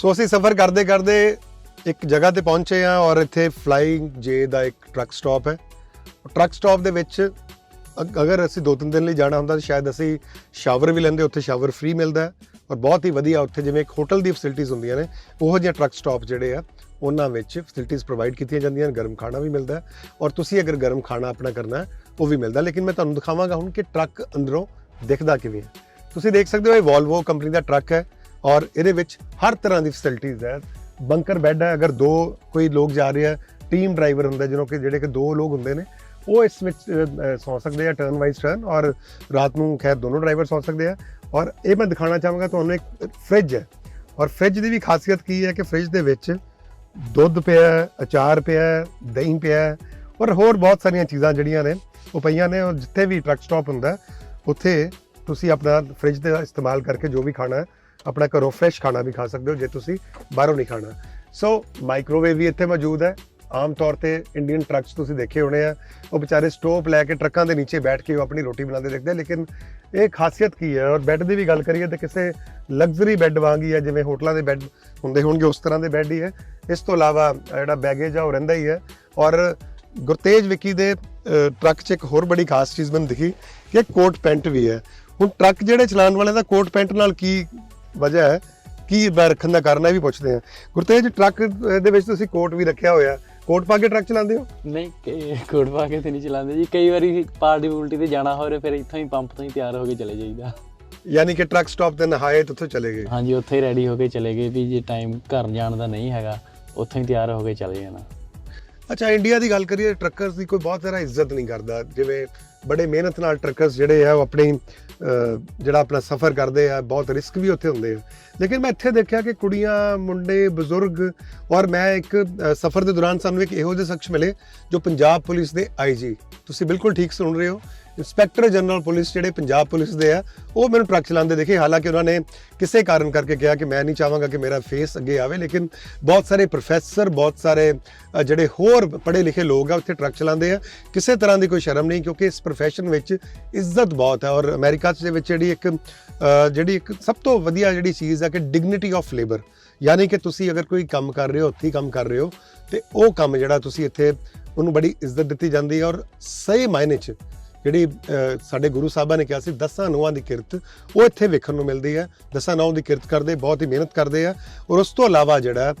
ਸੋ ਅਸੀਂ ਸਫ਼ਰ ਕਰਦੇ ਕਰਦੇ ਇੱਕ ਜਗ੍ਹਾ ਤੇ ਪਹੁੰਚੇ ਆ ਔਰ ਇੱਥੇ ਫਲਾਈਂਗ ਜੇ ਦਾ ਇੱਕ ਟਰੱਕ ਸਟਾਪ ਹੈ। ਟਰੱਕ ਸਟਾਪ ਦੇ ਵਿੱਚ ਅਗ- ਅਗਰ ਅਸੀਂ ਦੋ ਤਿੰਨ ਦਿਨ ਲਈ ਜਾਣਾ ਹੁੰਦਾ ਤਾਂ ਸ਼ਾਇਦ ਅਸੀਂ ਸ਼ਾਵਰ ਵੀ ਲੈਂਦੇ, ਉੱਥੇ ਸ਼ਾਵਰ ਫ੍ਰੀ ਮਿਲਦਾ ਹੈ ਔਰ ਬਹੁਤ ਹੀ ਵਧੀਆ ਉੱਥੇ ਜਿਵੇਂ ਇੱਕ ਹੋਟਲ ਦੀ ਫੈਸਿਲਿਟੀਆਂ ਹੁੰਦੀਆਂ ਨੇ, ਉਹੋ ਜਿਹੇ ਟਰੱਕ ਸਟਾਪ ਜਿਹੜੇ ਆ, ਉਹਨਾਂ ਵਿੱਚ ਫੈਸਿਲਿਟੀਆਂ ਪ੍ਰੋਵਾਈਡ ਕੀਤੀਆਂ ਜਾਂਦੀਆਂ ਨੇ, ਗਰਮ ਖਾਣਾ ਵੀ ਮਿਲਦਾ ਔਰ ਤੁਸੀਂ ਅਗਰ ਗਰਮ ਖਾਣਾ ਆਪਣਾ ਕਰਨਾ ਉਹ ਵੀ ਮਿਲਦਾ ਲੇਕਿਨ ਮੈਂ ਤੁਹਾਨੂੰ ਦਿਖਾਵਾਂਗਾ ਹੁਣ ਕਿ ਟਰੱਕ ਅੰਦਰੋਂ ਦਿਖਦਾ ਕਿਵੇਂ ਹੈ। ਤੁਸੀਂ ਦੇਖ ਸਕਦੇ ਹੋ ਇਹ ਵੋਲਵੋ ਕੰਪਨੀ ਦਾ ਟਰੱਕ ਹੈ। ਔਰ ਇਹਦੇ ਵਿੱਚ ਹਰ ਤਰ੍ਹਾਂ ਦੀ ਫੈਸਿਲਿਟੀਜ਼ ਹੈ। ਬੰਕਰ ਬੈੱਡ ਹੈ ਅਗਰ ਦੋ ਕੋਈ ਲੋਕ ਜਾ ਰਹੇ ਆ ਟੀਮ ਡਰਾਈਵਰ ਹੁੰਦਾ ਜਿਹਨੂੰ ਕਿ ਜਿਹੜੇ ਕਿ ਦੋ ਲੋਕ ਹੁੰਦੇ ਨੇ ਉਹ ਇਸ ਵਿੱਚ ਅ, ਸੌ ਸਕਦੇ ਆ ਟਰਨ ਵਾਈਜ਼ ਟਰਨ ਔਰ ਰਾਤ ਨੂੰ ਖੈਰ ਦੋਨੋਂ ਡਰਾਈਵਰ ਸੌ ਸਕਦੇ ਆ। ਔਰ ਇਹ ਮੈਂ ਦਿਖਾਉਣਾ ਚਾਹਾਂਗਾ ਤੁਹਾਨੂੰ ਇੱਕ ਫ੍ਰਿਜ ਹੈ। ਔਰ ਫ੍ਰਿਜ ਦੀ ਵੀ ਖਾਸੀਅਤ ਕੀ ਹੈ ਕਿ ਫ੍ਰਿਜ ਦੇ ਵਿੱਚ ਦੁੱਧ ਪਿਆ ਅਚਾਰ ਪਿਆ ਦਹੀਂ ਪਿਆ ਔਰ ਹੋਰ ਬਹੁਤ ਸਾਰੀਆਂ ਚੀਜ਼ਾਂ ਜਿਹੜੀਆਂ ਨੇ ਉਹ ਪਈਆਂ ਨੇ। ਔਰ ਜਿੱਥੇ ਵੀ ਟਰੱਕ ਸਟਾਪ ਹੁੰਦਾ ਉੱਥੇ ਤੁਸੀਂ ਆਪਣਾ ਫ੍ਰਿਜ ਦਾ ਇਸਤੇਮਾਲ ਕਰਕੇ ਜੋ ਵੀ ਖਾਣਾ ਹੈ ਆਪਣਾ ਘਰੋਂ ਫਰੈਸ਼ ਖਾਣਾ ਵੀ ਖਾ ਸਕਦੇ ਹੋ, ਜੇ ਤੁਸੀਂ ਬਾਹਰੋਂ ਨਹੀਂ ਖਾਣਾ। ਸੋ ਮਾਈਕ੍ਰੋਵੇਵ ਵੀ ਇੱਥੇ ਮੌਜੂਦ ਹੈ। ਆਮ ਤੌਰ ਤੇ ਇੰਡੀਅਨ ਟਰੱਕਸ ਤੁਸੀਂ ਦੇਖੇ ਹੋਣੇ ਆ। ਉਹ ਵਿਚਾਰੇ ਸਟੋਵ ਲੈ ਕੇ ਟਰੱਕਾਂ ਦੇ ਨੀਚੇ ਬੈਠ ਕੇ ਉਹ ਆਪਣੀ ਰੋਟੀ ਬਣਾਉਂਦੇ ਦੇਖਦੇ ਲੇਕਿਨ ਇਹ ਖਾਸੀਅਤ ਕੀ ਹੈ? ਔਰ ਬੈੱਡ ਦੀ ਵੀ ਗੱਲ ਕਰੀਏ ਤਾਂ ਕਿਸੇ ਲਗਜ਼ਰੀ ਬੈੱਡ ਵਾਂਗ ਹੀ ਹੈ, ਜਿਵੇਂ ਹੋਟਲਾਂ ਦੇ ਬੈੱਡ ਹੁੰਦੇ ਹੋਣਗੇ, ਉਸ ਤਰ੍ਹਾਂ ਦੇ ਬੈੱਡ ਹੀ ਹੈ। ਇਸ ਤੋਂ ਇਲਾਵਾ ਜਿਹੜਾ ਬੈਗੇਜ ਆ, ਉਹ ਰਹਿੰਦਾ ਹੀ ਹੈ। ਔਰ ਗੁਰਤੇਜ ਵਿੱਕੀ ਦੇ ਟਰੱਕ 'ਚ ਇੱਕ ਹੋਰ ਬੜੀ ਖਾਸ ਚੀਜ਼ ਮੈਨੂੰ ਦਿਖੀ ਕਿ ਕੋਟ ਪੈਂਟ ਵੀ ਹੈ। ਹੁਣ ਟਰੱਕ ਜਿਹੜੇ ਚਲਾਉਣ ਵਾਲੇ ਦਾ ਕੋਟ ਪੈਂਟ ਨਾਲ ਕੀ ਵਜ੍ਹਾ ਹੈ ਕੀ ਰੱਖਣ ਦਾ ਕਾਰਨ ਹੈ ਵੀ ਪੁੱਛਦੇ ਆ ਗੁਰਤੇਜ ਟਰੱਕ ਦੇ ਵਿੱਚ ਤੁਸੀਂ ਕੋਟ ਵੀ ਰੱਖਿਆ ਹੋਇਆ। ਕੋਟ ਪਾ ਕੇ ਟਰੱਕ ਚਲਾਉਂਦੇ ਹੋ? ਨਹੀਂ ਕੋਟ ਪਾ ਕੇ ਤੇ ਨਹੀਂ ਚਲਾਉਂਦੇ ਜੀ। ਕਈ ਵਾਰੀ ਪਾਰਟੀ ਪੂਲਟੀ ਤੇ ਜਾਣਾ ਹੋਵੇ ਫਿਰ ਇੱਥੋਂ ਹੀ ਪੰਪ ਤੋਂ ਹੀ ਤਿਆਰ ਹੋ ਕੇ ਚਲੇ ਜਾਈਦਾ। ਯਾਨੀ ਕਿ ਟਰੱਕ ਸਟਾਪ ਤੇ ਨਹਾਏ ਤੇ ਉੱਥੋਂ ਚਲੇ ਗਏ। ਹਾਂਜੀ ਉੱਥੇ ਹੀ ਰੈਡੀ ਹੋ ਕੇ ਚਲੇ ਗਏ ਵੀ ਜੇ ਟਾਈਮ ਘਰ ਜਾਣ ਦਾ ਨਹੀਂ ਹੈਗਾ ਉੱਥੋਂ ਹੀ ਤਿਆਰ ਹੋ ਕੇ ਚਲੇ ਜਾਣਾ। ਅੱਛਾ ਇੰਡੀਆ ਦੀ ਗੱਲ ਕਰੀਏ ਟਰੱਕਰਸ ਦੀ ਕੋਈ ਬਹੁਤ ਜ਼ਿਆਦਾ ਇੱਜ਼ਤ ਨਹੀਂ ਕਰਦਾ। ਜਿਵੇਂ ਬੜੇ ਮਿਹਨਤ ਨਾਲ ਟਰੱਕਰਸ ਜਿਹੜੇ ਆ, ਉਹ ਆਪਣੀ ਜਿਹੜਾ ਆਪਣਾ ਸਫ਼ਰ ਕਰਦੇ ਆ, ਬਹੁਤ ਰਿਸਕ ਵੀ ਉੱਥੇ ਹੁੰਦੇ ਆ। ਲੇਕਿਨ ਮੈਂ ਇੱਥੇ ਦੇਖਿਆ ਕਿ ਕੁੜੀਆਂ, ਮੁੰਡੇ, ਬਜ਼ੁਰਗ ਔਰ ਮੈਂ ਇੱਕ ਸਫ਼ਰ ਦੇ ਦੌਰਾਨ ਸਾਨੂੰ ਇੱਕ ਇਹੋ ਜਿਹੇ ਸ਼ਖਸ ਮਿਲੇ ਜੋ ਪੰਜਾਬ ਪੁਲਿਸ ਦੇ ਆਈਜੀ ਤੁਸੀਂ ਬਿਲਕੁਲ ਠੀਕ ਸੁਣ ਰਹੇ ਹੋ। ਇੰਸਪੈਕਟਰ ਜਨਰਲ ਪੁਲਿਸ ਜਿਹੜੇ ਪੰਜਾਬ ਪੁਲਿਸ ਦੇ ਆ, ਉਹ ਮੈਨੂੰ ਟਰੱਕ ਚਲਾਉਂਦੇ ਦੇਖੇ। ਹਾਲਾਂਕਿ ਉਹਨਾਂ ਨੇ ਕਿਸੇ ਕਾਰਨ ਕਰਕੇ ਕਿਹਾ ਕਿ ਮੈਂ ਨਹੀਂ ਚਾਹਾਂਗਾ ਕਿ ਮੇਰਾ ਫੇਸ ਅੱਗੇ ਆਵੇ, ਲੇਕਿਨ ਬਹੁਤ ਸਾਰੇ ਪ੍ਰੋਫੈਸਰ ਬਹੁਤ ਸਾਰੇ ਜਿਹੜੇ ਹੋਰ ਪੜ੍ਹੇ ਲਿਖੇ ਲੋਕ ਆ, ਉੱਥੇ ਟਰੱਕ ਚਲਾਉਂਦੇ ਆ। ਕਿਸੇ ਤਰ੍ਹਾਂ ਦੀ ਕੋਈ ਸ਼ਰਮ ਨਹੀਂ, ਕਿਉਂਕਿ ਇਸ profession ਵਿੱਚ ਇੱਜ਼ਤ ਬਹੁਤ ਹੈ ਔਰ ਅਮਰੀਕਾ 'ਚ ਦੇ ਵਿੱਚ ਜਿਹੜੀ ਇੱਕ ਜਿਹੜੀ ਇੱਕ ਸਭ ਤੋਂ ਵਧੀਆ ਜਿਹੜੀ ਚੀਜ਼ ਹੈ ਕਿ ਡਿਗਨਿਟੀ ਆਫ ਲੇਬਰ ਯਾਨੀ ਕਿ ਤੁਸੀਂ ਅਗਰ ਕੋਈ ਕੰਮ ਕਰ ਰਹੇ ਹੋ, ਉੱਥੇ ਕੰਮ ਕਰ ਰਹੇ ਹੋ, ਤੇ ਉਹ ਕੰਮ ਜਿਹੜਾ ਤੁਸੀਂ ਇੱਥੇ ਉਹਨੂੰ ਬੜੀ ਇੱਜ਼ਤ ਦਿੱਤੀ ਜਾਂਦੀ ਹੈ ਔਰ ਸਹੀ ਮਾਇਨੇ 'ਚ ਜਿਹੜੀ ਸਾਡੇ ਗੁਰੂ ਸਾਹਿਬਾਂ ਨੇ ਕਿਹਾ ਸੀ, ਦਸਾਂ ਨੌਆਂ ਦੀ ਕਿਰਤ, ਉਹ ਇੱਥੇ ਵੇਖਣ ਨੂੰ ਮਿਲਦੀ ਹੈ। ਦਸਾਂ ਨੌਂ ਦੀ ਕਿਰਤ ਕਰਦੇ, ਬਹੁਤ ਹੀ ਮਿਹਨਤ ਕਰਦੇ ਆ। ਔਰ ਉਸ ਤੋਂ ਇਲਾਵਾ ਜਿਹੜਾ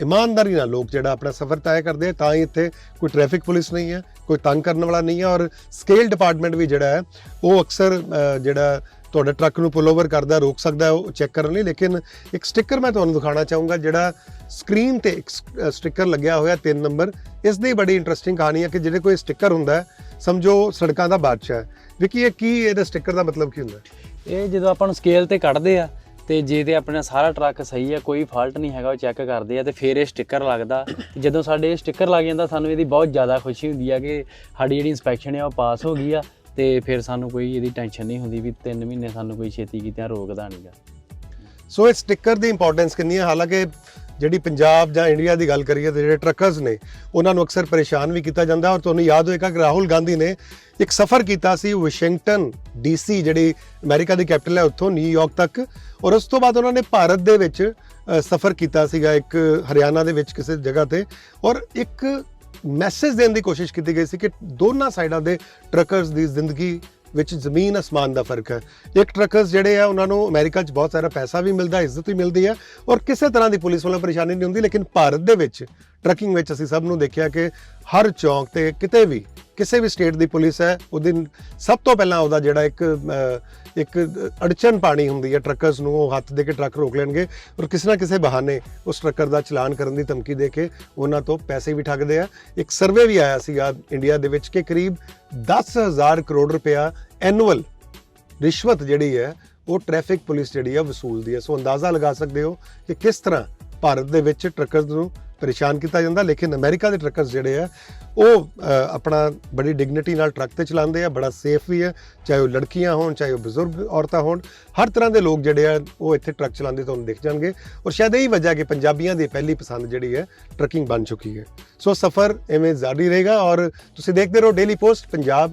ਇਮਾਨਦਾਰੀ ਨਾਲ ਲੋਕ ਜਿਹੜਾ ਆਪਣਾ ਸਫ਼ਰ ਤੈਅ ਕਰਦੇ ਆ, ਤਾਂ ਹੀ ਇੱਥੇ ਕੋਈ ਟ੍ਰੈਫਿਕ ਪੁਲਿਸ ਨਹੀਂ ਹੈ, ਕੋਈ ਤੰਗ ਕਰਨ ਵਾਲਾ ਨਹੀਂ ਹੈ। ਔਰ ਸਕੇਲ ਡਿਪਾਰਟਮੈਂਟ ਵੀ ਜਿਹੜਾ ਹੈ, ਉਹ ਅਕਸਰ ਜਿਹੜਾ ਤੁਹਾਡੇ ਟਰੱਕ ਨੂੰ ਪੁਲ ਓਵਰ ਕਰਦਾ, ਰੋਕ ਸਕਦਾ ਉਹ ਚੈੱਕ ਕਰਨ ਲਈ। ਲੇਕਿਨ ਇੱਕ ਸਟicker ਮੈਂ ਤੁਹਾਨੂੰ ਦਿਖਾਉਣਾ ਚਾਹੂੰਗਾ, ਜਿਹੜਾ ਸਕਰੀਨ ਤੇ ਇੱਕ ਸਟicker ਲੱਗਿਆ ਹੋਇਆ 3 ਨੰਬਰ, ਇਸ ਦੀ ਬੜੀ ਇੰਟਰਸਟਿੰਗ ਕਹਾਣੀ ਹੈ ਕਿ ਜਿਹੜੇ ਕੋਈ ਸਟicker ਹੁੰਦਾ ਹੈ ਸਮਝੋ ਸੜਕਾਂ ਦਾ ਬਾਦਸ਼ਾਹ ਹੈ। ਵਿਕੀ ਇਹ ਕੀ ਇਹਦਾ ਸਟicker ਦਾ ਮਤਲਬ ਕੀ ਹੁੰਦਾ? ਇਹ ਜਦੋਂ ਆਪਾਂ ਨੂੰ ਸਕੇਲ ਤੇ ਕੱਢਦੇ ਆ ਤੇ ਜੇ ਤੇ ਆਪਣਾ ਸਾਰਾ ਟਰੱਕ ਸਹੀ ਹੈ ਕੋਈ ਫਾਲਟ ਨਹੀਂ ਹੈਗਾ ਉਹ ਚੈੱਕ ਕਰਦੇ ਆ ਤੇ ਫਿਰ ਇਹ ਸਟicker ਲੱਗਦਾ। ਤੇ ਜਦੋਂ ਸਾਡੇ ਸਟicker ਲੱਗ ਜਾਂਦਾ ਸਾਨੂੰ ਇਹਦੀ ਬਹੁਤ ਜ਼ਿਆਦਾ ਖੁਸ਼ੀ ਹੁੰਦੀ ਆ ਕਿ ਸਾਡੀ ਜਿਹੜੀ ਇਨਸਪੈਕਸ਼ਨ ਹੈ ਉਹ ਪਾਸ ਹੋ ਗਈ ਆ ਤੇ ਫਿਰ ਸਾਨੂੰ ਕੋਈ ਇਹਦੀ ਟੈਨਸ਼ਨ ਨਹੀਂ ਹੁੰਦੀ ਵੀ 3 ਮਹੀਨੇ ਸਾਨੂੰ ਕੋਈ ਛੇਤੀ ਕੀਤਿਆਂ ਰੋਕਦਾ ਨਹੀਂਗਾ ਸੋ ਇਸ ਸਟicker ਦੀ ਇੰਪੋਰਟੈਂਸ ਕਿੰਨੀ ਹੈ ਹਾਲਾਂਕਿ ਜਿਹੜੀ ਪੰਜਾਬ ਜਾਂ ਇੰਡੀਆ ਦੀ ਗੱਲ ਕਰੀਏ ਤੇ ਜਿਹੜੇ ਟਰੱਕਰਸ ਨੇ, ਉਹਨਾਂ ਨੂੰ ਅਕਸਰ ਪਰੇਸ਼ਾਨ ਵੀ ਕੀਤਾ ਜਾਂਦਾ ਔਰ ਤੁਹਾਨੂੰ ਯਾਦ ਹੋਏਗਾ ਕਿ ਰਾਹੁਲ ਗਾਂਧੀ ਨੇ ਇੱਕ ਸਫ਼ਰ ਕੀਤਾ ਸੀ ਵਾਸ਼ਿੰਗਟਨ ਡੀਸੀ ਜਿਹੜੀ ਅਮਰੀਕਾ ਦੀ ਕੈਪੀਟਲ ਹੈ, ਉੱਥੋਂ ਨਿਊਯਾਰਕ ਤੱਕ। ਔਰ ਉਸ ਤੋਂ ਬਾਅਦ ਉਹਨਾਂ ਨੇ ਭਾਰਤ ਦੇ ਵਿੱਚ ਸਫ਼ਰ ਕੀਤਾ ਸੀਗਾ ਇੱਕ ਹਰਿਆਣਾ ਦੇ ਵਿੱਚ ਕਿਸੇ ਜਗ੍ਹਾ ਤੇ। ਔਰ ਇੱਕ ਮੈਸੇਜ ਦੇਣ ਦੀ ਕੋਸ਼ਿਸ਼ ਕੀਤੀ ਗਈ ਸੀ ਕਿ ਦੋਨਾਂ ਸਾਈਡਾਂ ਦੇ ਟਰੱਕਰਸ ਦੀ ਜ਼ਿੰਦਗੀ ਵਿੱਚ ਜ਼ਮੀਨ ਅਸਮਾਨ ਦਾ ਫ਼ਰਕ ਹੈ। ਇੱਕ ਟਰੱਕਰਸ ਜਿਹੜੇ ਆ, ਉਹਨਾਂ ਨੂੰ ਅਮਰੀਕਾ 'ਚ ਬਹੁਤ ਸਾਰਾ ਪੈਸਾ ਵੀ ਮਿਲਦਾ, ਇੱਜ਼ਤ ਵੀ ਮਿਲਦੀ ਹੈ ਔਰ ਕਿਸੇ ਤਰ੍ਹਾਂ ਦੀ ਪੁਲਿਸ ਵੱਲੋਂ ਪਰੇਸ਼ਾਨੀ ਨਹੀਂ ਹੁੰਦੀ, ਲੇਕਿਨ ਭਾਰਤ ਦੇ ਵਿੱਚ ਟਰੈਕਿੰਗ ਵਿੱਚ ਅਸੀਂ ਸਭ ਨੂੰ ਦੇਖਿਆ ਕਿ ਹਰ ਚੌਂਕ ਤੇ ਕਿਤੇ ਵੀ, ਕਿਸੇ ਵੀ ਸਟੇਟ ਦੀ ਪੁਲਿਸ ਹੈ, ਉਹਦੇ ਸਭ ਤੋਂ ਪਹਿਲਾਂ ਉਹਦਾ ਜਿਹੜਾ ਇੱਕ ਇੱਕ ਅੜਚਨ ਪਾਣੀ ਹੁੰਦੀ ਹੈ ਟਰੱਕਰਸ ਨੂੰ, ਉਹ ਹੱਥ ਦੇ ਕੇ ਟਰੱਕ ਰੋਕ ਲੈਣਗੇ ਔਰ ਕਿਸੇ ਨਾ ਕਿਸੇ ਬਹਾਨੇ ਉਸ ਟਰੱਕਰ ਦਾ ਚਲਾਨ ਕਰਨ ਦੀ ਧਮਕੀ ਦੇ ਕੇ ਉਹਨਾਂ ਤੋਂ ਪੈਸੇ ਵੀ ਠੱਗਦੇ ਆ। ਇੱਕ ਸਰਵੇ ਵੀ ਆਇਆ ਸੀਗਾ ਇੰਡੀਆ ਦੇ ਵਿੱਚ ਕਿ ਕਰੀਬ 10000 ਕਰੋੜ ਰੁਪਇਆ ਐਨੂਅਲ ਰਿਸ਼ਵਤ ਜਿਹੜੀ ਹੈ, ਉਹ ਟ੍ਰੈਫਿਕ ਪੁਲਿਸ ਜਿਹੜੀ ਆ ਵਸੂਲਦੀ ਹੈ। ਸੋ ਅੰਦਾਜ਼ਾ ਲਗਾ ਸਕਦੇ ਹੋ ਕਿ ਕਿਸ ਤਰ੍ਹਾਂ ਭਾਰਤ ਦੇ ਵਿੱਚ ਟਰੱਕਰਸ ਨੂੰ ਪਰੇਸ਼ਾਨ ਕੀਤਾ ਜਾਂਦਾ, ਲੇਕਿਨ ਅਮਰੀਕਾ ਦੇ ਟਰੱਕਰਸ ਜਿਹੜੇ ਆ, ਉਹ ਆਪਣਾ ਬੜੀ ਡਿਗਨਿਟੀ ਨਾਲ ਟਰੱਕ ਤੇ ਚਲਾਉਂਦੇ ਆ, ਬੜਾ ਸੇਫ ਵੀ ਹੈ ਚਾਹੇ ਉਹ ਲੜਕੀਆਂ ਹੋਣ, ਚਾਹੇ ਉਹ ਬਜ਼ੁਰਗ ਔਰਤਾਂ ਹੋਣ, ਹਰ ਤਰ੍ਹਾਂ ਦੇ ਲੋਕ ਜਿਹੜੇ ਆ, ਉਹ ਇੱਥੇ ਟਰੱਕ ਚਲਾਉਂਦੇ ਤੁਹਾਨੂੰ ਦਿਖ ਜਾਣਗੇ। ਔਰ ਸ਼ਾਇਦ ਇਹੀ ਵਜ੍ਹਾ ਕਿ ਪੰਜਾਬੀਆਂ ਦੀ ਪਹਿਲੀ ਪਸੰਦ ਜਿਹੜੀ ਹੈ, ਟਰੱਕਿੰਗ ਬਣ ਚੁੱਕੀ ਹੈ। ਸੋ ਸਫ਼ਰ ਐਵੇਂ ਜਾਰੀ ਰਹੇਗਾ ਔਰ ਤੁਸੀਂ ਦੇਖਦੇ ਰਹੋ ਡੇਲੀ ਪੋਸਟ ਪੰਜਾਬ